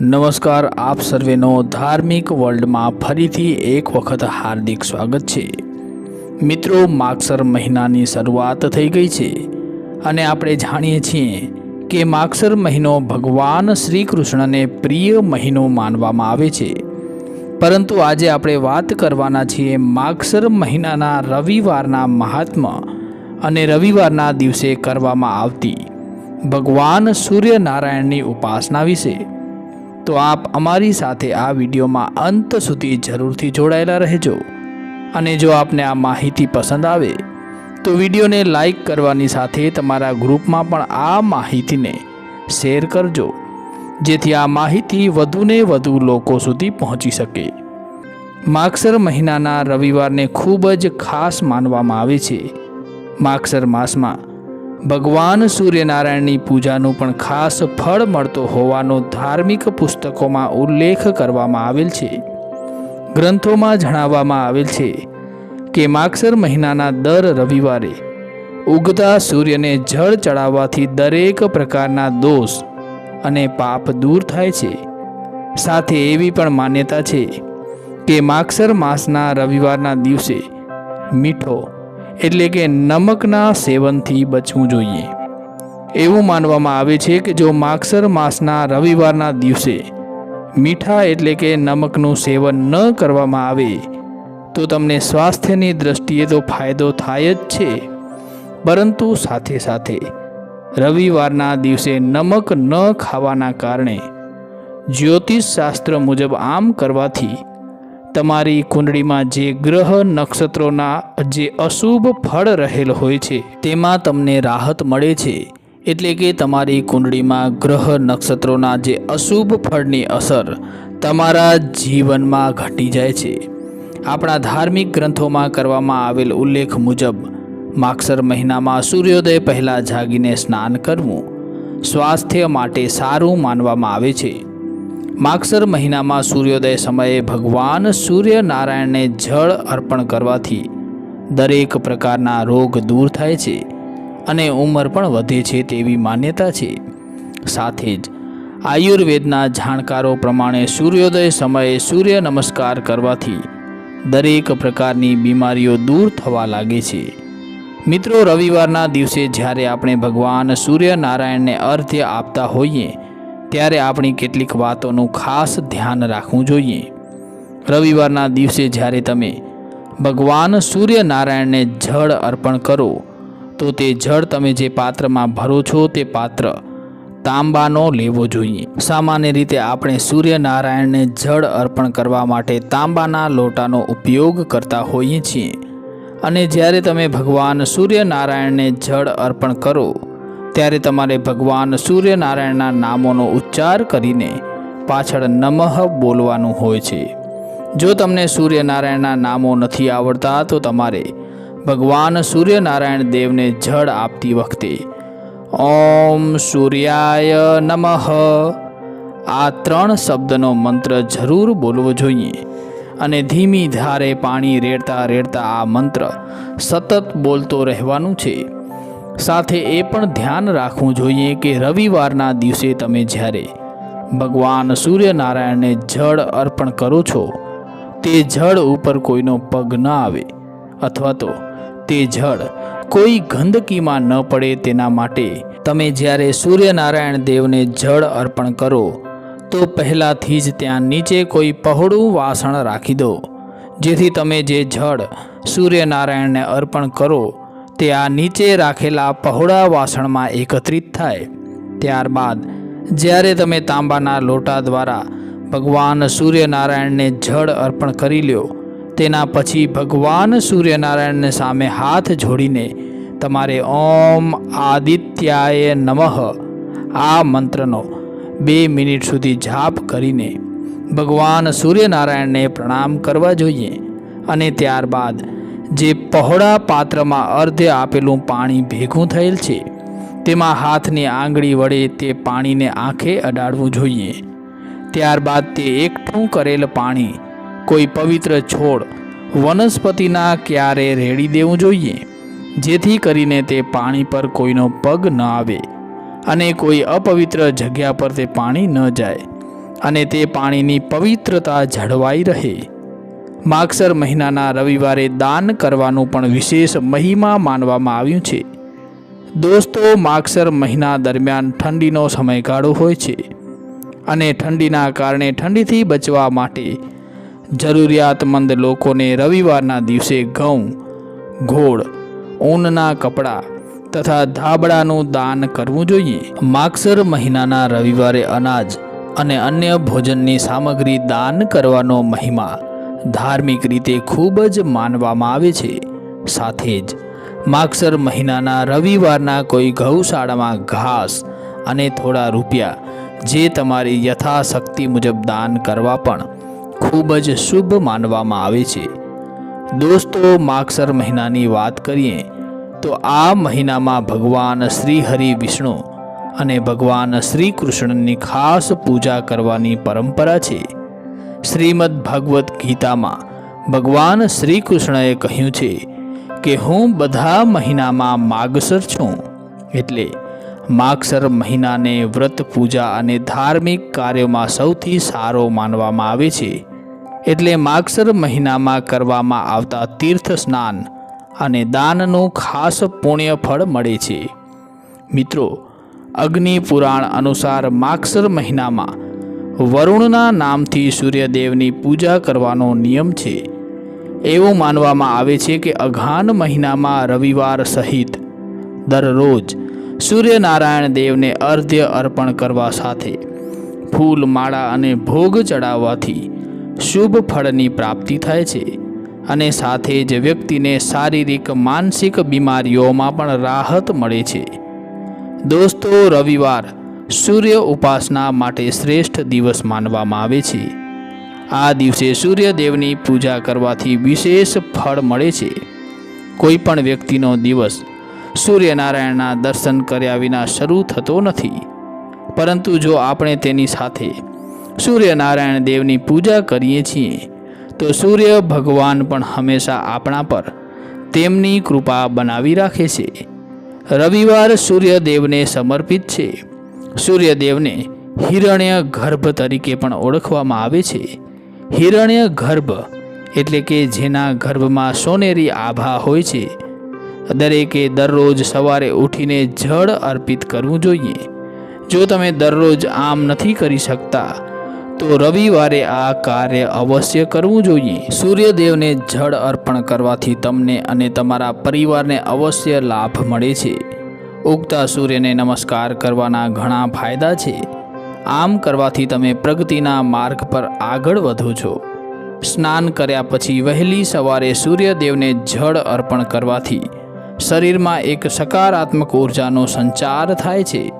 નમસ્કાર, આપ સર્વેનો ધાર્મિક વર્લ્ડમાં ફરીથી એક વખત હાર્દિક સ્વાગત છે. મિત્રો, માગસર મહિનાની શરૂઆત થઈ ગઈ છે અને આપણે જાણીએ છીએ કે માગસર મહિનો ભગવાન શ્રી કૃષ્ણને પ્રિય મહિનો માનવામાં આવે છે. પરંતુ આજે આપણે વાત કરવાના છીએ માગસર મહિનાના રવિવારના મહાત્મા અને રવિવારના દિવસે કરવામાં આવતી ભગવાન સૂર્યનારાયણની ઉપાસના વિશે. તો આપ અમારી સાથે આ વિડીયોમાં અંત સુધી જરૂરથી જોડાયેલા રહેજો. અને જો આપને આ માહિતી પસંદ આવે, તો વિડીયોને લાઈક કરવાની સાથે તમારા ગ્રુપમાં પણ આ માહિતીને શેર કરજો, જેથી આ માહિતી વધુને વધુ લોકો સુધી પહોંચી શકે. માગસર મહિનાના રવિવારને ખૂબ જ ખાસ માનવામાં આવે છે. માગસર માસમાં ભગવાન સૂર્યનારાયણની પૂજાનું પણ ખાસ ફળ મળતો હોવાનો ધાર્મિક પુસ્તકોમાં ઉલ્લેખ કરવામાં આવેલ છે. ગ્રંથોમાં જણાવવામાં આવેલ છે કે માગસર મહિનાના દર રવિવારે ઉગતા સૂર્યને જળ ચડાવવાથી દરેક પ્રકારના દોષ અને પાપ દૂર થાય છે. સાથે એવી પણ માન્યતા છે કે માક્ષર માસના રવિવારના દિવસે મીઠો એટલે કે નમકના સેવનથી બચવું જોઈએ. એવું માનવામાં આવે છે કે જો માગસર માસના રવિવારના દિવસે મીઠા એટલે કે નમકનું સેવન ન કરવામાં આવે, તો તમને સ્વાસ્થ્યની દ્રષ્ટિએ તો ફાયદો થાય જ છે. પરંતુ સાથે સાથે રવિવારના દિવસે નમક ન ખાવાના કારણે જ્યોતિષશાસ્ત્ર મુજબ આમ કરવાથી તમારી કુંડળીમાં જે ગ્રહ નક્ષત્રોના જે અશુભ ફળ રહેલ હોય છે, તેમાં તમને રાહત મળે છે. એટલે કે તમારી કુંડળીમાં ગ્રહ નક્ષત્રોના જે અશુભ ફળની અસર તમારા જીવનમાં ઘટી જાય છે. આપણા ધાર્મિક ગ્રંથોમાં કરવામાં આવેલ ઉલ્લેખ મુજબ, માગસર મહિનામાં સૂર્યોદય પહેલાં જાગીને સ્નાન કરવું સ્વાસ્થ્ય માટે સારું માનવામાં આવે છે. માગસર મહિનામાં સૂર્યોદય સમયે ભગવાન સૂર્યનારાયણને જળ અર્પણ કરવાથી દરેક પ્રકારના રોગ દૂર થાય છે અને ઉંમર પણ વધે છે તેવી માન્યતા છે. સાથે જ આયુર્વેદના જાણકારો પ્રમાણે સૂર્યોદય સમયે સૂર્ય નમસ્કાર કરવાથી દરેક પ્રકારની બીમારીઓ દૂર થવા લાગે છે. મિત્રો, રવિવારના દિવસે જ્યારે આપણે ભગવાન સૂર્યનારાયણને અર્ધ્ય આપતા હોઈએ ત્યારે આપણી કેટલીક વાતોનું ખાસ ધ્યાન રાખવું જોઈએ. રવિવારના દિવસે જ્યારે તમે ભગવાન સૂર્યનારાયણને જળ અર્પણ કરો, તો તે જળ તમે જે પાત્રમાં ભરો છો તે પાત્ર તાંબાનો લેવો જોઈએ. સામાન્ય રીતે આપણે સૂર્યનારાયણને જળ અર્પણ કરવા માટે તાંબાના લોટાનો ઉપયોગ કરતા હોઈએ છીએ. અને જ્યારે તમે ભગવાન સૂર્યનારાયણને જળ અર્પણ કરો ત્યારે તમારે ભગવાન સૂર્યનારાયણના નામોનો ઉચ્ચાર કરીને પાછળ નમઃ બોલવાનું હોય છે. જો તમને સૂર્યનારાયણના નામો નથી આવડતા, તો તમારે ભગવાન સૂર્યનારાયણ દેવને જળ આપતી વખતે ઓમ સૂર્યાય નમઃ આ ત્રણ શબ્દનો મંત્ર જરૂર બોલવો જોઈએ અને ધીમી ધારે પાણી રેડતા રેડતા આ મંત્ર સતત બોલતો રહેવાનું છે. સાથે એ પણ ધ્યાન રાખવું જોઈએ કે રવિવારના દિવસે તમે જ્યારે ભગવાન સૂર્યનારાયણને જળ અર્પણ કરો છો, તે જળ ઉપર કોઈનો પગ ન આવે, અથવા તો તે જળ કોઈ ગંદકીમાં ન પડે તેના માટે તમે જ્યારે સૂર્યનારાયણ દેવને જળ અર્પણ કરો, તો પહેલાંથી જ ત્યાં નીચે કોઈ પહોળું વાસણ રાખી દો, જેથી તમે જે જળ સૂર્યનારાયણને અર્પણ કરો તે આ નીચે રાખેલા પહોળા વાસણમાં એકત્રિત થાય. ત્યારબાદ, જ્યારે તમે તાંબાના લોટા દ્વારા ભગવાન સૂર્યનારાયણને જળ અર્પણ કરી લ્યો, તેના પછી ભગવાન સૂર્યનારાયણને સામે હાથ જોડીને તમારે ઓમ આદિત્યાય નમઃ, આ મંત્રનો બે મિનિટ સુધી જાપ કરીને ભગવાન સૂર્યનારાયણને પ્રણામ કરવા જોઈએ. અને ત્યારબાદ જે પહોળા પાત્રમાં અર્ધે આપેલું પાણી ભેગું થયેલ છે, તેમાં હાથની આંગળી વડે તે પાણીને આંખે અડાડવું જોઈએ. ત્યારબાદ તે એકઠું કરેલ પાણી કોઈ પવિત્ર છોડ વનસ્પતિના ક્યારે રેડી દેવું જોઈએ, જેથી કરીને તે પાણી પર કોઈનો પગ ન આવે અને કોઈ અપવિત્ર જગ્યા પર તે પાણી ન જાય અને તે પાણીની પવિત્રતા જળવાઈ રહે. માગસર મહિનાના રવિવારે દાન કરવાનું પણ વિશેષ મહિમા માનવામાં આવ્યું છે. દોસ્તો, માગસર મહિના દરમિયાન ઠંડીનો સમયગાળો હોય છે અને ઠંડીના કારણે ઠંડીથી બચવા માટે જરૂરિયાતમંદ લોકોને રવિવારના દિવસે ઘઉં ઘોળ ઊનના કપડાં તથા ધાબળાનું દાન કરવું જોઈએ. માગસર મહિનાના રવિવારે અનાજ અને અન્ય ભોજનની સામગ્રી દાન કરવાનો મહિમા ધાર્મિક રીતે ખૂબ જ માનવામાં આવે છે. સાથે જ, માગસર મહિનાના રવિવારના કોઈ ગૌશાળામાં ઘાસ અને થોડા રૂપિયા જે તમારી યથાશક્તિ મુજબ દાન કરવા પણ ખૂબ જ શુભ માનવામાં આવે છે. દોસ્તો, માગસર મહિનાની વાત કરીએ, તો આ મહિનામાં ભગવાન શ્રી હરિ વિષ્ણુ અને ભગવાન શ્રી કૃષ્ણની ખાસ પૂજા કરવાની પરંપરા છે. શ્રીમદ ભગવદ્ ગીતામાં ભગવાન શ્રી કૃષ્ણએ કહ્યું છે કે હું બધા મહિનામાં માગસર છું. એટલે માગસર મહિનાને વ્રત પૂજા અને ધાર્મિક કાર્યોમાં સૌથી સારો માનવામાં આવે છે. એટલે માગસર મહિનામાં કરવામાં આવતા તીર્થ સ્નાન અને દાનનું ખાસ પુણ્ય ફળ મળે છે. મિત્રો, અગ્નિ પુરાણ અનુસાર માગસર મહિનામાં વરુણના નામથી સૂર્યદેવની પૂજા કરવાનો નિયમ છે. એવું માનવામાં આવે છે કે અઘાન મહિનામાં રવિવાર સહિત દરરોજ સૂર્યનારાયણ દેવને અર્ધ્ય અર્પણ કરવા સાથે ફૂલ, માળા અને ભોગ ચડાવવાથી શુભ ફળની પ્રાપ્તિ થાય છે અને સાથે જ વ્યક્તિને શારીરિક, માનસિક બીમારીઓમાં પણ રાહત મળે છે. દોસ્તો, રવિવાર સૂર્ય ઉપાસના માટે શ્રેષ્ઠ દિવસ માનવામાં આવે છે. આ દિવસે સૂર્યદેવની પૂજા કરવાથી વિશેષ ફળ મળે છે. કોઈ પણ વ્યક્તિનો દિવસ સૂર્યનારાયણના દર્શન કર્યા વિના શરૂ થતો નથી. પરંતુ જો આપણે તેની સાથે સૂર્યનારાયણ દેવની પૂજા કરીએ છીએ, તો સૂર્ય ભગવાન પણ હંમેશા આપણા પર તેમની કૃપા બનાવી રાખે છે. રવિવાર સૂર્યદેવને સમર્પિત છે. સૂર્યદેવને હિરણ્ય ગર્ભ તરીકે પણ ઓળખવામાં આવે છે. હિરણ્ય ગર્ભ એટલે કે જેના ગર્ભમાં સોનેરી આભા હોય છે. દરેકે દરરોજ સવારે ઉઠીને જળ અર્પિત કરવું જોઈએ. જો તમે દરરોજ આમ નથી કરી શકતા, તો રવિવારે આ કાર્ય અવશ્ય કરવું જોઈએ. સૂર્યદેવને જળ અર્પણ કરવાથી તમને અને તમારા પરિવારને અવશ્ય લાભ મળે છે. ઉગતા સૂર્યને નમસ્કાર કરવાના ઘણા ફાયદા છે. આમ કરવાથી તમે પ્રગતિના માર્ગ પર આગળ વધો છો. સ્નાન કર્યા પછી વહેલી સવારે સૂર્યદેવને જળ અર્પણ કરવાથી શરીરમાં એક સકારાત્મક ઉર્જાનો સંચાર થાય છે.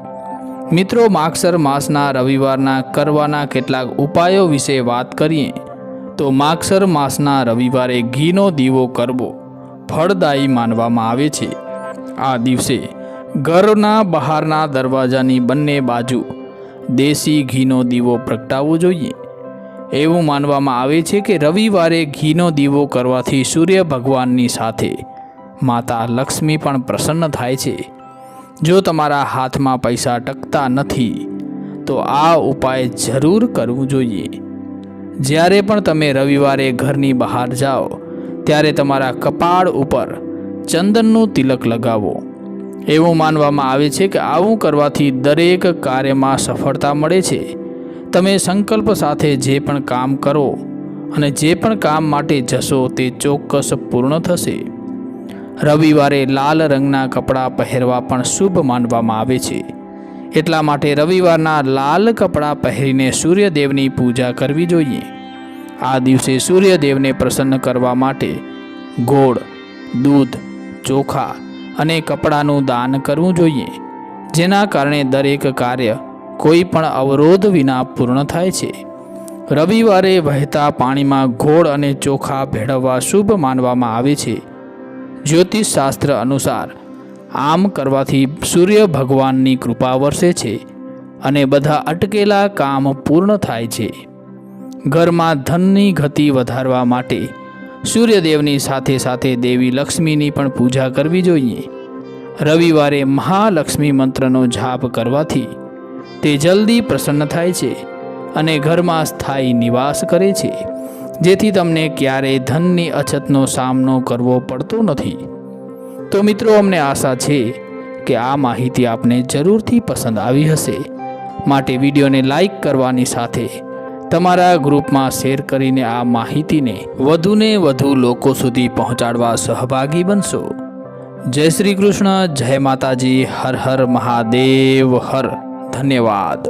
મિત્રો, માગસર માસના રવિવારના કરવાના કેટલાક ઉપાયો વિશે વાત કરીએ, તો માગસર માસના રવિવારે ઘીનો દીવો કરવો ફળદાયી માનવામાં આવે છે. આ દિવસે ઘરના બહારના દરવાજાની બંને બાજુ દેશી ઘીનો દીવો પ્રગટાવવો જોઈએ. એવું માનવામાં આવે છે કે રવિવારે ઘીનો દીવો કરવાથી સૂર્ય ભગવાનની સાથે માતા લક્ષ્મી પણ પ્રસન્ન થાય છે. જો તમારા હાથમાં પૈસા ટકતા નથી, તો આ ઉપાય જરૂર કરવું જોઈએ. જ્યારે પણ તમે રવિવારે ઘરની બહાર જાઓ, ત્યારે તમારા કપાળ ઉપર ચંદનનું તિલક લગાવો. એવું માનવામાં આવે છે કે આવું કરવાથી દરેક કાર્યમાં સફળતા મળે છે. તમે સંકલ્પ સાથે જે પણ કામ કરો અને જે પણ કામ માટે જશો તે ચોક્કસ પૂર્ણ થશે. રવિવારે લાલ રંગના કપડાં પહેરવા પણ શુભ માનવામાં આવે છે. એટલા માટે રવિવારના લાલ કપડાં પહેરીને સૂર્યદેવની પૂજા કરવી જોઈએ. આ દિવસે સૂર્યદેવને પ્રસન્ન કરવા માટે ગોળ, દૂધ, ચોખા અને કપડાનું દાન કરવું જોઈએ, જેના કારણે દરેક કાર્ય કોઈ પણ અવરોધ વિના પૂર્ણ થાય છે. રવિવારે વહેતા પાણીમાં ગોળ અને ચોખા ભેળવવા શુભ માનવામાં આવે છે. જ્યોતિષશાસ્ત્ર અનુસાર, આમ કરવાથી સૂર્ય ભગવાનની કૃપા વરસે છે અને બધા અટકેલા કામ પૂર્ણ થાય છે. ઘરમાં ધનની ગતિ વધારવા માટે સૂર્યદેવની સાથે સાથે દેવી લક્ષ્મીની પણ પૂજા કરવી જોઈએ. રવિવારે મહાલક્ષ્મી મંત્રનો જાપ કરવાથી તે જલ્દી પ્રસન્ન થાય છે અને ઘરમાં સ્થાયી નિવાસ કરે છે, જેથી તમને ક્યારેય ધનની અછતનો સામનો કરવો પડતો નથી. તો મિત્રો, અમને આશા છે કે આ માહિતી આપને જરૂરથી પસંદ આવી હશે. માટે વિડીયોને લાઈક કરવાની સાથે તમારા ગ્રુપમાં શેર કરીને આ માહિતીને વધુને વધુ લોકો સુધી પહોંચાડવા સહભાગી બનશો. જય શ્રી કૃષ્ણ, જય માતાજી, હર હર મહાદેવ, હર. ધન્યવાદ.